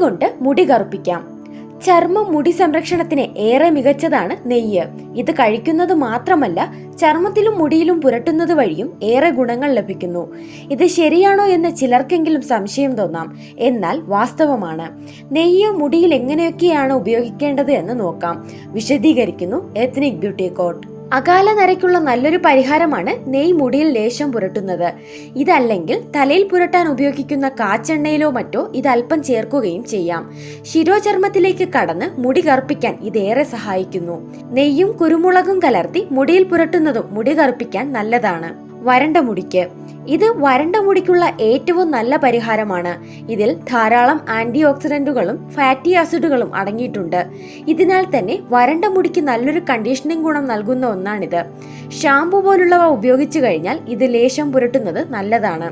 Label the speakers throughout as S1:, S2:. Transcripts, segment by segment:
S1: കൊണ്ട് മുടി കറുപ്പിക്കാം. ചർമ്മം മുടി സംരക്ഷണത്തിന് ഏറെ മികച്ചതാണ് നെയ്യ്. ഇത് കഴിക്കുന്നത് മാത്രമല്ല ചർമ്മത്തിലും മുടിയിലും പുരട്ടുന്നത് വഴിയും ഏറെ ഗുണങ്ങൾ ലഭിക്കുന്നു. ഇത് ശരിയാണോ എന്ന് ചിലർക്കെങ്കിലും സംശയം തോന്നാം. എന്നാൽ വാസ്തവമാണ്. നെയ്യ് മുടിയിൽ എങ്ങനെയൊക്കെയാണ് ഉപയോഗിക്കേണ്ടത് എന്ന് നോക്കാം. വിശദീകരിക്കുന്നു എത്നിക് ബ്യൂട്ടി കോട്ട് അകാല നരയ്ക്കുള്ള നല്ലൊരു പരിഹാരമാണ് നെയ് മുടിയിൽ ലേശം പുരട്ടുന്നത്. ഇതല്ലെങ്കിൽ തലയിൽ പുരട്ടാൻ ഉപയോഗിക്കുന്ന കാച്ചെണ്ണയിലോ മറ്റോ ഇത് അല്പം ചേർക്കുകയും ചെയ്യാം. ശിരോചർമ്മത്തിലേക്ക് കടന്ന് മുടി കറുപ്പിക്കാൻ ഇതേറെ സഹായിക്കുന്നു. നെയ്യും കുരുമുളകും കലർത്തി മുടിയിൽ പുരട്ടുന്നതും മുടി കറുപ്പിക്കാൻ നല്ലതാണ്. വരണ്ട മുടിക്ക്. ഇത് വരണ്ട മുടിക്കുള്ള ഏറ്റവും നല്ല പരിഹാരമാണ്. ഇതിൽ ധാരാളം ആന്റി ഓക്സിഡന്റുകളും ഫാറ്റി ആസിഡുകളും അടങ്ങിയിട്ടുണ്ട്. ഇതിനാൽ തന്നെ വരണ്ട മുടിക്ക് നല്ലൊരു കണ്ടീഷനിങ് ഗുണം നൽകുന്ന ഒന്നാണിത്. ഷാമ്പു പോലുള്ളവ ഉപയോഗിച്ചു കഴിഞ്ഞാൽ ഇത് ലേശം പുരട്ടുന്നത് നല്ലതാണ്.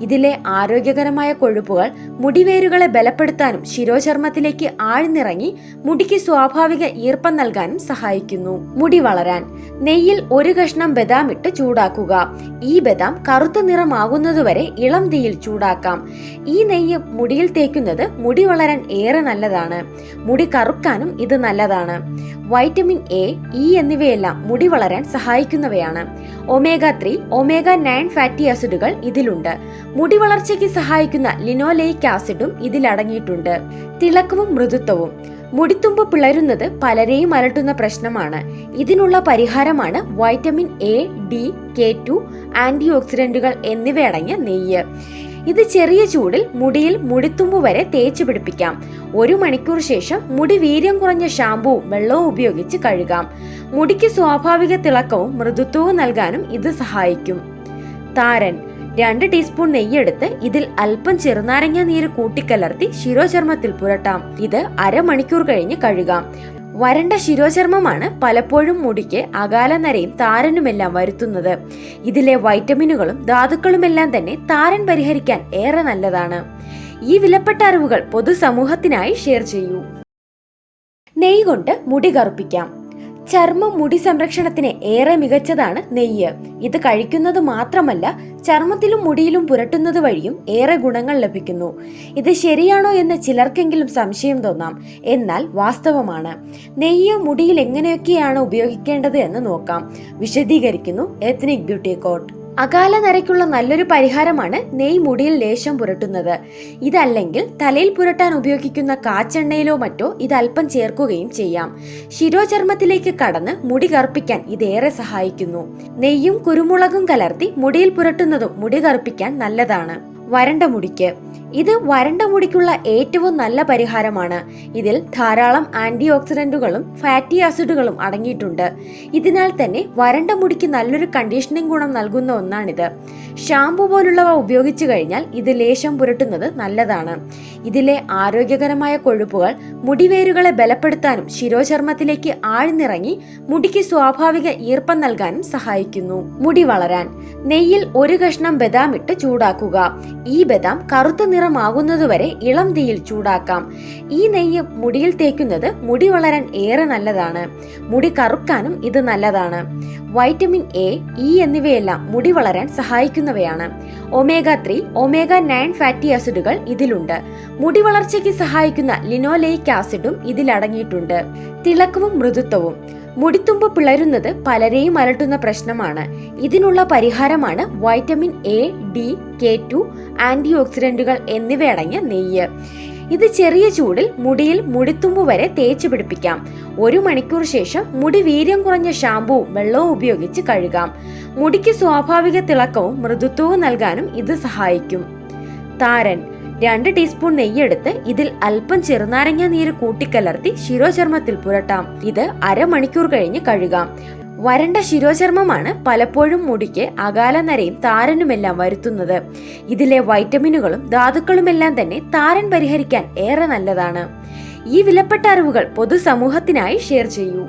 S1: ഇതിലെ ആരോഗ്യകരമായ കൊഴുപ്പുകൾ മുടിവേരുകളെ ബലപ്പെടുത്താനും ശിരോചർമ്മത്തിലേക്ക് ആഴ്ന്നിറങ്ങി മുടിക്ക് സ്വാഭാവിക ഈർപ്പം നൽകാനും സഹായിക്കുന്നു. മുടി വളരാൻ. നെയ്യിൽ ഒരു കഷ്ണം ബദാം ഇട്ട് ചൂടാക്കുക. ഈ ബദാം കറുത്ത നിറമാകുന്നതുവരെ ഇളം തീയിൽ ചൂടാക്കാം. ഈ നെയ്യ് മുടിയിൽ തേക്കുന്നത് മുടി വളരാൻ ഏറെ നല്ലതാണ്. മുടി കറുക്കാനും ഇത് നല്ലതാണ്. വൈറ്റമിൻ എ ഇ എന്നിവയെല്ലാം മുടി വളരാൻ സഹായിക്കുന്നവയാണ്. Omega three omega nine fatty ആസിഡുകൾ ഇതിലുണ്ട്. മുടി വളർച്ചയ്ക്ക് സഹായിക്കുന്ന ലിനോലെയിക് ആസിഡും ഇതിലടങ്ങിയിട്ടുണ്ട്. തിളക്കവും മൃദുത്വവും. മുടിത്തുമ്പ് പിളരുന്നത് പലരെയും അലട്ടുന്ന പ്രശ്നമാണ്. ഇതിനുള്ള പരിഹാരമാണ് vitamin A D K two anti ഓക്സിഡന്റുകൾ എന്നിവയടങ്ങിയ നെയ്യ്. ഇത് ചെറിയ ചൂടിൽ മുടിയിൽ മുടിത്തുമ്പ് വരെ തേച്ച് പിടിപ്പിക്കാം. ഒരു മണിക്കൂർ ശേഷം മുടി വീര്യം കുറഞ്ഞ ഷാമ്പുവും വെള്ളവും ഉപയോഗിച്ച് കഴുകാം. മുടിക്ക് സ്വാഭാവിക തിളക്കവും മൃദുത്വവും നൽകാനും ഇത് സഹായിക്കും. താരൻ രണ്ട് ടീസ്പൂൺ നെയ്യെടുത്ത് ഇതിൽ അല്പം ചെറുനാരങ്ങ നീര് കൂട്ടിക്കലർത്തി ശിരോചർമ്മത്തിൽ പുരട്ടാം. ഇത് അരമണിക്കൂർ കഴിഞ്ഞ് കഴുകാം. വരണ്ട ശിരോചർമ്മമാണ് പലപ്പോഴും മുടിക്ക് അകാലനരയും താരനുമെല്ലാം വരുത്തുന്നത്. ഇതിലെ വൈറ്റമിനുകളും ധാതുക്കളുമെല്ലാം തന്നെ താരൻ പരിഹരിക്കാൻ ഏറെ നല്ലതാണ്. ഈ വിലപ്പെട്ട അറിവുകൾ പൊതുസമൂഹത്തിനായി ഷെയർ ചെയ്യൂ. നെയ്യ് കൊണ്ട് മുടി കറുപ്പിക്കാം. ചർമ്മം മുടി സംരക്ഷണത്തിന് ഏറെ മികച്ചതാണ് നെയ്യ്. ഇത് കഴിക്കുന്നത് മാത്രമല്ല ചർമ്മത്തിലും മുടിയിലും പുരട്ടുന്നത് വഴിയും ഏറെ ഗുണങ്ങൾ ലഭിക്കുന്നു. ഇത് ശരിയാണോ എന്ന് ചിലർക്കെങ്കിലും സംശയം തോന്നാം. എന്നാൽ വാസ്തവമാണ്. നെയ്യ് മുടിയിൽ എങ്ങനെയൊക്കെയാണ് ഉപയോഗിക്കേണ്ടത് എന്ന് നോക്കാം. വിശദീകരിക്കുന്നു എത്നിക് ബ്യൂട്ടി കോട്ട്. അകാല നരയ്ക്കുള്ള നല്ലൊരു പരിഹാരമാണ് നെയ് മുടിയിൽ ലേശം പുരട്ടുന്നത്. ഇതല്ലെങ്കിൽ തലയിൽ പുരട്ടാൻ ഉപയോഗിക്കുന്ന കാച്ചെണ്ണയിലോ മറ്റോ ഇത് അല്പം ചേർക്കുകയും ചെയ്യാം. ശിരോചർമ്മത്തിലേക്ക് കടന്ന് മുടി കറുപ്പിക്കാൻ ഇതേറെ സഹായിക്കുന്നു. നെയ്യും കുരുമുളകും കലർത്തി മുടിയിൽ പുരട്ടുന്നതും മുടി കറുപ്പിക്കാൻ നല്ലതാണ്. വരണ്ട മുടിക്ക്. ഇത് വരണ്ട മുടിക്കുള്ള ഏറ്റവും നല്ല പരിഹാരമാണ്. ഇതിൽ ധാരാളം ആന്റി ഓക്സിഡന്റുകളും ഫാറ്റി ആസിഡുകളും അടങ്ങിയിട്ടുണ്ട്. ഇതിനാൽ തന്നെ വരണ്ട മുടിക്ക് നല്ലൊരു കണ്ടീഷനിങ് ഗുണം നൽകുന്ന ഒന്നാണിത്. ഷാമ്പു പോലുള്ളവ ഉപയോഗിച്ചു കഴിഞ്ഞാൽ ഇത് ലേശം പുരട്ടുന്നത് നല്ലതാണ്. ഇതിലെ ആരോഗ്യകരമായ കൊഴുപ്പുകൾ മുടിവേരുകളെ ബലപ്പെടുത്താനും ശിരോചർമ്മത്തിലേക്ക് ആഴ്ന്നിറങ്ങി മുടിക്ക് സ്വാഭാവിക ഈർപ്പം നൽകാനും സഹായിക്കുന്നു. മുടി വളരാൻ. നെയ്യിൽ ഒരു കഷ്ണം ബദാം ഇട്ട് ചൂടാക്കുക. ഈ ബദാം കറുത്ത നിറമാകുന്നതുവരെ ഇളം തീയിൽ ചൂടാക്കാം. ഈ നെയ്യ് മുടിയിൽ തേക്കുന്നത് മുടി വളരാൻ ഏറെ നല്ലതാണ്. മുടി കറുക്കാനും ഇത് നല്ലതാണ്. വൈറ്റമിൻ എ ഇ എന്നിവയെല്ലാം മുടി വളരാൻ സഹായിക്കുന്നവയാണ്. Omega three omega nine fatty ആസിഡുകൾ ഇതിലുണ്ട്. മുടി വളർച്ചയ്ക്ക് സഹായിക്കുന്ന ലിനോലെയിക് ആസിഡും ഇതിലടങ്ങിയിട്ടുണ്ട്. തിളക്കവും മൃദുത്വവും. മുടിത്തുമ്പ് പിളരുന്നത് പലരെയും അലട്ടുന്ന പ്രശ്നമാണ്. ഇതിനുള്ള പരിഹാരമാണ് vitamin A D K two anti ഓക്സിഡന്റുകൾ എന്നിവയടങ്ങിയ നെയ്യ്. ഇത് ചെറിയ ചൂടിൽ മുടിയിൽ മുടിത്തുമ്പ് വരെ തേച്ച് പിടിപ്പിക്കാം. ഒരു മണിക്കൂർ ശേഷം മുടി വീര്യം കുറഞ്ഞ ഷാമ്പുവും വെള്ളവും ഉപയോഗിച്ച് കഴുകാം. മുടിക്ക് സ്വാഭാവിക തിളക്കവും മൃദുത്വവും നൽകാനും ഇത് സഹായിക്കും. താരൻ. രണ്ട് ടീസ്പൂൺ നെയ്യെടുത്ത് ഇതിൽ അല്പം ചെറുനാരങ്ങ നീര് കൂട്ടിക്കലർത്തി ശിരോചർമ്മത്തിൽ പുരട്ടാം. ഇത് അരമണിക്കൂർ കഴിഞ്ഞ് കഴുകാം. വരണ്ട ശിരോചർമ്മമാണ് പലപ്പോഴും മുടിക്ക് അകാലനരയും താരനുമെല്ലാം വരുത്തുന്നത്. ഇതിലെ വൈറ്റമിനുകളും ധാതുക്കളുമെല്ലാം തന്നെ താരൻ പരിഹരിക്കാൻ ഏറെ നല്ലതാണ്. ഈ വിലപ്പെട്ട അറിവുകൾ പൊതുസമൂഹത്തിനായി ഷെയർ ചെയ്യൂ.